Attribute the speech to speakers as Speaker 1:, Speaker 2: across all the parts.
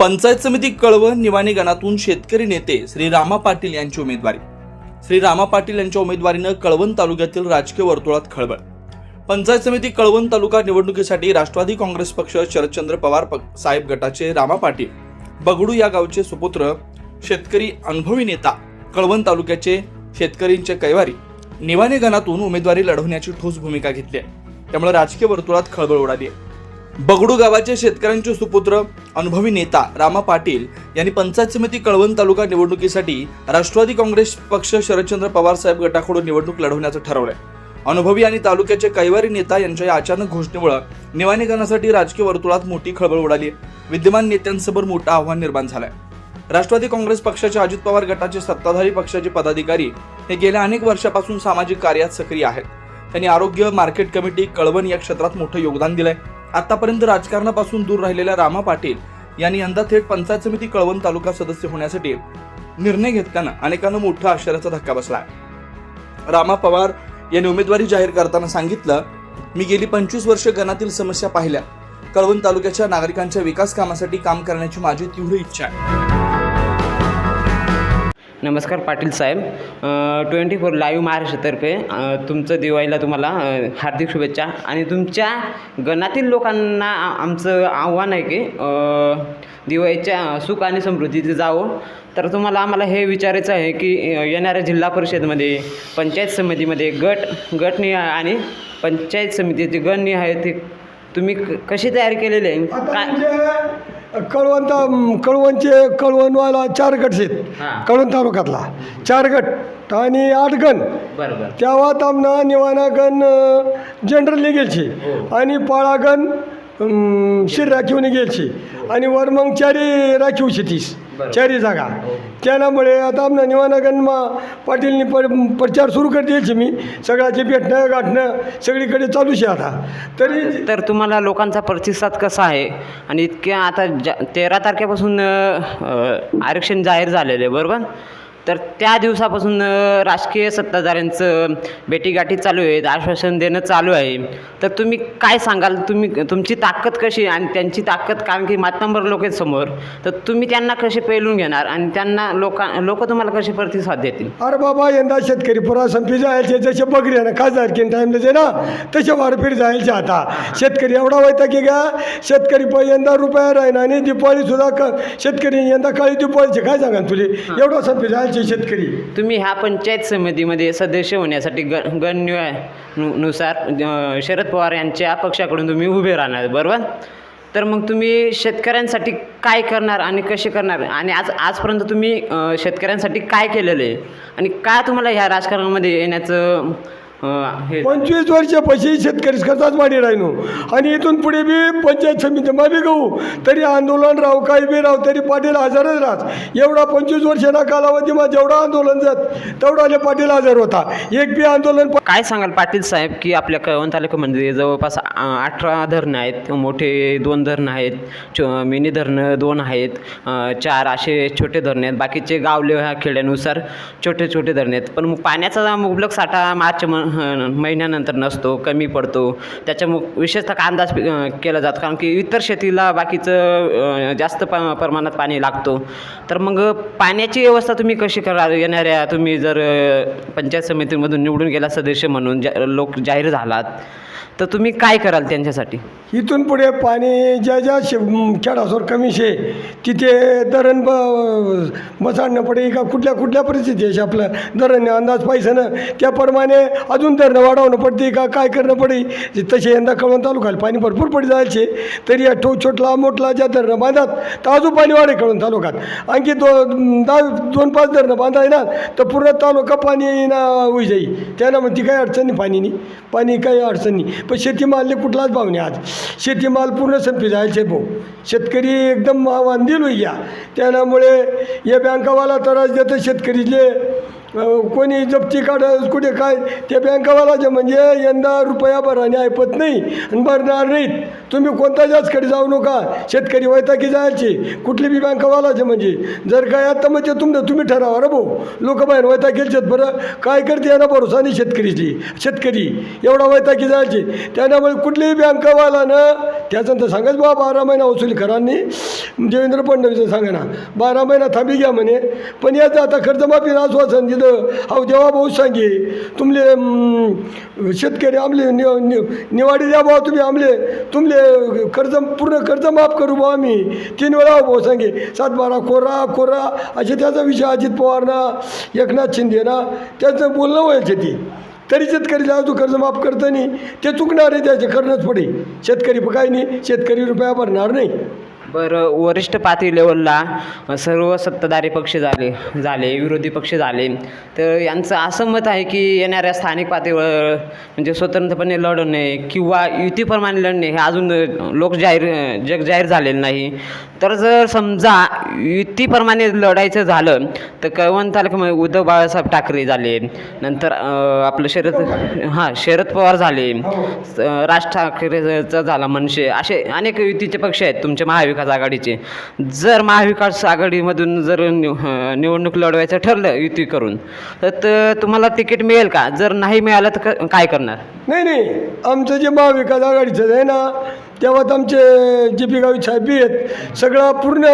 Speaker 1: पंचायत समिती कळवण निवाणी गणातून शेतकरी नेते श्री रामा पाटील यांची उमेदवारी. श्री रामा पाटील यांच्या उमेदवारीनं कळवण तालुक्यातील राजकीय वर्तुळात खळबळ. पंचायत समिती कळवण तालुका निवडणुकीसाठी राष्ट्रवादी काँग्रेस पक्ष शरदचंद्र पवार साहेब गटाचे रामा पाटील बगडू या गावचे सुपुत्र शेतकरी अनुभवी नेता कळवण तालुक्याचे शेतकरींचे कैवारी निवाणे गणातून उमेदवारी लढवण्याची ठोस भूमिका घेतली आहे. त्यामुळे राजकीय वर्तुळात खळबळ उडाली आहे. बगडू गावाचे शेतकऱ्यांचे सुपुत्र अनुभवी नेता रामा पाटील यांनी पंचायत समिती कळवण तालुका निवडणुकीसाठी राष्ट्रवादी काँग्रेस पक्ष शरदचंद्र पवार साहेब गटाकडून निवडणूक लढवण्याचं ठरवलंय. अनुभवी आणि तालुक्याचे कैवारी नेता यांच्या या अचानक घोषणेमुळे निवाणीकरणासाठी राजकीय वर्तुळात मोठी खळबळ उडाली. विद्यमान नेत्यांसमोर मोठं आव्हान निर्माण झालंय. राष्ट्रवादी काँग्रेस पक्षाच्या अजित पवार गटाचे सत्ताधारी पक्षाचे पदाधिकारी हे गेल्या अनेक वर्षापासून सामाजिक कार्यात सक्रिय आहेत. त्यांनी आरोग्य मार्केट कमिटी कळवण या क्षेत्रात मोठं योगदान दिलंय. आतापर्यंत राजकारणापासून दूर राहिलेल्या रामा पाटील यांनी यंदा थेट पंचायत समिती कळवण तालुका सदस्य होण्यासाठी निर्णय घेतल्यानं अनेकांना मोठा आश्चर्याचा धक्का बसलाय रामा पवार यांनी उमेदवारी जाहीर करताना सांगितलं मी गेली पंचवीस वर्ष गणातील समस्या पाहिल्या. कळवण तालुक्याच्या नागरिकांच्या विकास कामासाठी काम करण्याची माझी तीव्र इच्छा आहे.
Speaker 2: नमस्कार Patil saheb. Twenty four live महाराष्ट्रातर्फे तुमचं दिवाळीला तुम्हाला हार्दिक शुभेच्छा. आणि तुमच्या गणातील लोकांना आमचं आव्हान आहे की दिवाळीच्या सुख आणि समृद्धीचे जावं. तर तुम्हाला आम्हाला हे विचारायचं आहे की येणाऱ्या जिल्हा परिषदमध्ये पंचायत समितीमध्ये गट गटनिहाय आणि पंचायत समितीचे गणनिहाय ते तुम्ही क- कशी तयारी केलेली आहे? काय?
Speaker 3: म्हणजे कळवण ता- कळवणचे कळवणवाला चार गट आहेत.
Speaker 2: हां.
Speaker 3: कळवण तालुक्यातला. चार गट आणि आठ गण.
Speaker 2: बरं बरं.
Speaker 3: तेव्हा तामना निवाना गण जनरल गेलची. आणि पाळा गण अं, शिर राखीवने गेलची. आणि वर मग चारी राखीव शेतीस. चारी जागा. त्यामुळे आता आमना निवाना गण मा पाटीलनी पर प्रचार सुरू कर द्यायची मी. सगळ्याचे भेटणं गाठणं सगळीकडे चालूच आहे आता. तरी
Speaker 2: तर तुम्हाला लोकांचा प्रतिसाद कसा आहे? आणि इतक्या आता जा तेरा तारखेपासून आरक्षण जाहीर झालेलं आहे बरोबर? तर त्या दिवसापासून राजकीय सत्ताधाऱ्यांचं भेटीगाठी चालू आहेत आश्वासन देणं चालू आहे. तर तुम्ही काय सांगाल? तुम्ही तुमची ताकद कशी आणि त्यांची ताकद कारण की मातंबर लोक आहेत समोर. तर तुम्ही त्यांना कसे पेलून घेणार? आणि त्यांना लोका लोक तुम्हाला कसे प्रतिसाद देतील?
Speaker 3: अरे बाबा यंदा शेतकरी पुरा संपी जायचे जसे बगरी ना खासदार की टाईमला जे ना तसे वारपीर जायचे आता. शेतकरी एवढा व्हायचा की का? शेतकरी प यंदा रुपया राहीना आणि दिपाळी सुद्धा क शेतकरी यंदा काळी दिपाळीचे काय सांगा तुले? एवढा संपी जायचे. शेतकरी.
Speaker 2: तुम्ही ह्या पंचायत समितीमध्ये सदस्य होण्यासाठी ग गणनिवायनुसार शरद पवार यांच्या पक्षाकडून तुम्ही उभे राहणार बरोबर? तर मग तुम्ही शेतकऱ्यांसाठी काय करणार आणि कसे करणार? आणि आज आजपर्यंत तुम्ही शेतकऱ्यांसाठी काय केलेलं आहे? आणि काय तुम्हाला ह्या राजकारणामध्ये येण्याचं हे
Speaker 3: पंचवीस वर्षापाशी शेतकरीच करताच वाढी राहिनो आणि इथून पुढे बी पंचायत समिती माबी गहू. तरी आंदोलन राव काही बी राव तरी पाटील हजरच राहत. एवढा पंचवीस वर्षाला कालावधीमा जेवढा आंदोलन जात तेवढा पटेल हजर होता. एक बी आंदोलन
Speaker 2: काय सांगाल पाटील साहेब की आपल्या कळवण तालुक्यामध्ये जवळपास अठरा धरणं आहेत मोठे दोन धरणं आहेत मिनी धरणं दोन आहेत चार असे छोटे धरणं आहेत. बाकीचे गावले ह्या खेड्यानुसार छोटे छोटे धरणं आहेत. पण मग पाण्याचा मुबलक साठा मार्च म महिन्यानंतर नसतो कमी पडतो. त्याच्यामु विशेषतः अंदाज केला जातो. कारण की इतर शेतीला बाकीचं जास्त प प्रमाणात पाणी लागतो. तर मग पाण्याची व्यवस्था तुम्ही कशी करा येणाऱ्या तुम्ही जर पंचायत समितीमधून निवडून गेला सदस्य म्हणून जा लोक जाहीर झालात तर तुम्ही काय कराल त्यांच्यासाठी?
Speaker 3: इथून पुढे पाणी ज्या ज्या शे खेळासोर कमी शे तिथे धरण ब बसाडणं पडे का कुठल्या कुठल्या परिस्थिती आहे? आपलं धरण अंदाज पाहिजे ना? त्याप्रमाणे अजून धरणं वाढवणं पडते का? काय करणं पडे? तसे यंदा कळवण तालुक्याला पाणी भरपूर पडी जायचे. तरी या ठो छोटला मोठला ज्या धरणं बांधतात तर अजून पाणी वाढे कळवण तालुक्यात. आणखी दो दहा दोन पाच धरणं बांधाय ना तर पूर्ण तालुका पाणी ना होई जाई त्यानं मग ती काही अडचण नाही पाणी पाणी काही अडचण नाही. पण शेतीमालने कुठलाच भाव नाही आज. शेतीमाल पूर्ण संपी जायचे भाऊ. शेतकरी एकदम आव्हान दिलो या त्यामुळे या बँकावाला त्रास देतं शेतकरीले. कोणी जप्ती काढ कुठे काय? ते बँकवालाचे म्हणजे यंदा रुपया भराने ऐपत नाही आणि भरणार नाहीत. तुम्ही कोणता जास्तकडे जाऊ नका? शेतकरी वैताकी जायचे कुठली बी बँकवालाचे म्हणजे. जर काय आता म्हणजे तुमचं तुम्ही ठरावा रे भाऊ. लोक बाहेर वैताकीचे बरं. काय करते यांना भरोसा नाही शेतकरीची. शेतकरी एवढा वैताकी जायचे त्यामुळे कुठलीही बँकावालानं त्याचं तर सांगत बाबा बारा महिना वसुली करांनी देवेंद्र फडणवीस सांगा ना. बारा महिना थांबी घ्या म्हणे. पण याचं आता कर्जमाफी आश्वासन दिलं अहो देवा भाऊ सांगे तुमले शेतकरी आमले नि निवाडी द्या भाऊ तुम्ही आमले. तुमले कर्ज पूर्ण कर्ज माफ करू भाऊ आम्ही. तीन वेळा भाऊ सांगे सात बारा कोरा कोरा. असे त्याचा विषय अजित पवार ना एकनाथ शिंदे ना त्याचं बोलणं व्हायचे ती. तरी शेतकरी तू कर्ज माफ करतो नाही. ते चुकणार आहे त्याचे करणंच पडे शेतकरी काय नाही शेतकरी रुपया भरणार नाही.
Speaker 2: बरं वरिष्ठ पातळी लेवलला सर्व सत्ताधारी पक्ष झाले झाले विरोधी पक्ष झाले. तर यांचं असं मत आहे की येणाऱ्या स्थानिक पातळीवर म्हणजे स्वतंत्रपणे लढणे किंवा युतीप्रमाणे लढणे हे अजून लोक जाहीर जग जाहीर झालेलं नाही. तर जर समजा युतीप्रमाणे लढायचं झालं तर कळवण तालुक्यामध्ये उद्धव बाळासाहेब ठाकरे झाले. नंतर आपलं शरद हां शरद पवार झाले. राज ठाकरेचा झाला मनसे म्हणजे असे अनेक युतीचे पक्ष आहेत. तुमचे महाविकास आघाडीचे. जर महाविकास आघाडीमधून जर निव निवडणूक लढवायचं ठरलं युती करून तर तुम्हाला तिकीट मिळेल का? जर नाही मिळालं तर काय करणार?
Speaker 3: नाही नाही. आमचं जे महाविकास आघाडीचं आहे ना तेव्हाच आमचे जे पी गावी साहेब आहेत सगळा पूर्ण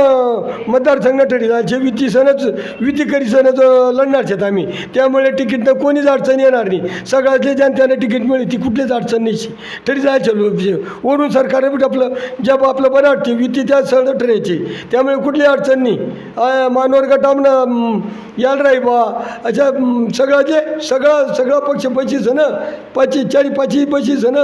Speaker 3: मतदारसंघ ठरला विधी सणच विधी करी सणच लढणार आहेत आम्ही. त्यामुळे तिकीटनं कोणीच अडचण येणार नाही. सगळ्या जे जनतेला तिकीट मिळेल ती कुठलीच अडचण नाही. तरी जायचं वरून सरकारने बी आपलं ज्या आपलं बरं वाटते विधी त्या सण ठरायची त्यामुळे कुठली अडचण नाही. मानवर गटामनं याल राही बा अशा सगळा सगळं जे सगळं सगळं पक्ष पैसे ना पाचशे चाळी पाचशे पैसे सण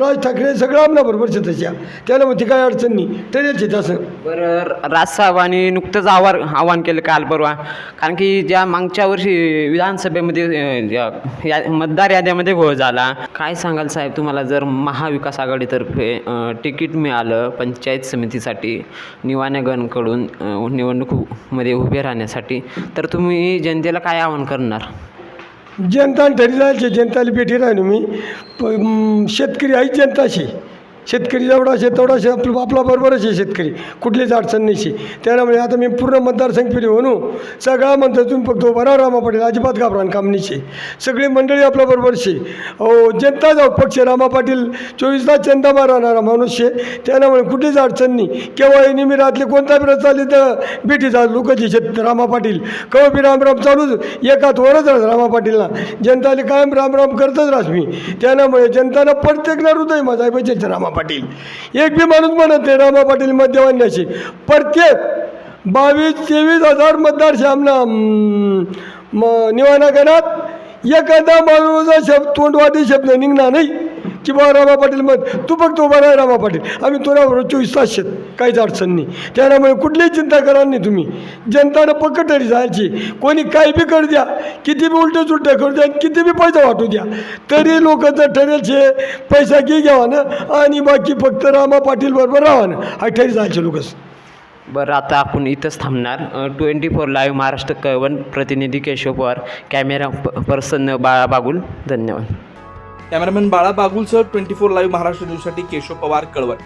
Speaker 3: राज ठाकरे सगळं आमना बरोबर आहे त्याच्या त्याला मग ती काय अडचण नाही. ठरेल तसं.
Speaker 2: बरं राजसाहेबांनी नुकतंच आवार आवाहन केलं काल परवा. कारण की ज्या मागच्या वर्षी विधानसभेमध्ये अं, ज्या या मतदार याद्यामध्ये घोळ झाला. काय सांगाल साहेब तुम्हाला? जर महाविकास आघाडीतर्फे अं, तिकीट मिळालं पंचायत समितीसाठी निवाण्यागणकडून अं, निवडणुकीमध्ये उभे राहण्यासाठी तर तुम्ही जनतेला काय आवाहन करणार?
Speaker 3: जनता ठरी जायचे जनताला भेटी राहिलो मी. प म, शेतकरी आहे जनताशी. शेतकरी जेवढा शे तेवढा शे आपला आपला बरोबरच आहे शेतकरी. कुठलीच अडचण नाही शे त्यामुळे आता मी पूर्ण मतदारसंघ फिरी म्हणू. सगळा म्हणतो तुम्ही फक्त उभा राहा रामा पाटील. अजिबात घाबरान काम नाही शे सगळी मंडळी आपल्या बरोबर शे जनता जाऊ पक्ष रामा पाटील. चोवीस तास जनता राहणारा माणूस शे त्यामुळे कुठलीच अडचण नाही. केव्हा निमी रातले कोणता बी चालली तर भेटी जा लोकांची शेत रामा पाटील. केव्हा बी रामराम चालूच. एकात वरच राहत रामा पाटीलला. जनताले कायम राम राम करतच राहस मी. त्यामुळे जनताला प्रत्येकला हृदय माझा आहे. रामा पाटील. एक बी माणूस म्हणत नाही रामा पाटील मध्यवान्याशी प्रत्येक बावीस तेवीस हजार मतदार श्यामना निवाना करत एखादा माणूस शब्द तोंडवादी शब्द निघणार नाही. की बा रामा पाटील मग तू फक्त उभा राहा रामा पाटील. आम्ही तुला चोवीस तास शेत काहीच अडचण नाही. त्यामुळे कुठलीही चिंता करा नाही तुम्ही. जनतानं पक्क तरी जायची. कोणी काही बी करू द्या किती बी उलटं सुलटे करू द्या किती बी पैसा वाटू द्या तरी लोकांचं ठरेल शे पैसा घे घ्यावा ना आणि बाकी फक्त रामा पाटील बरोबर राहा ना. हा ठरी जायचे लोकच
Speaker 2: बरं आता आपण इथंच थांबणार. Twenty four live Maharashtra Kalwan प्रतिनिधी केशव पवार कॅमेरा प पर्सन बाळा बागुल धन्यवाद.
Speaker 1: कॅमेरामॅन बाळा बागुलसह ट्वेंटी फोर लाईव्ह महाराष्ट्र न्यूजसाठी केशव पवार कळवण.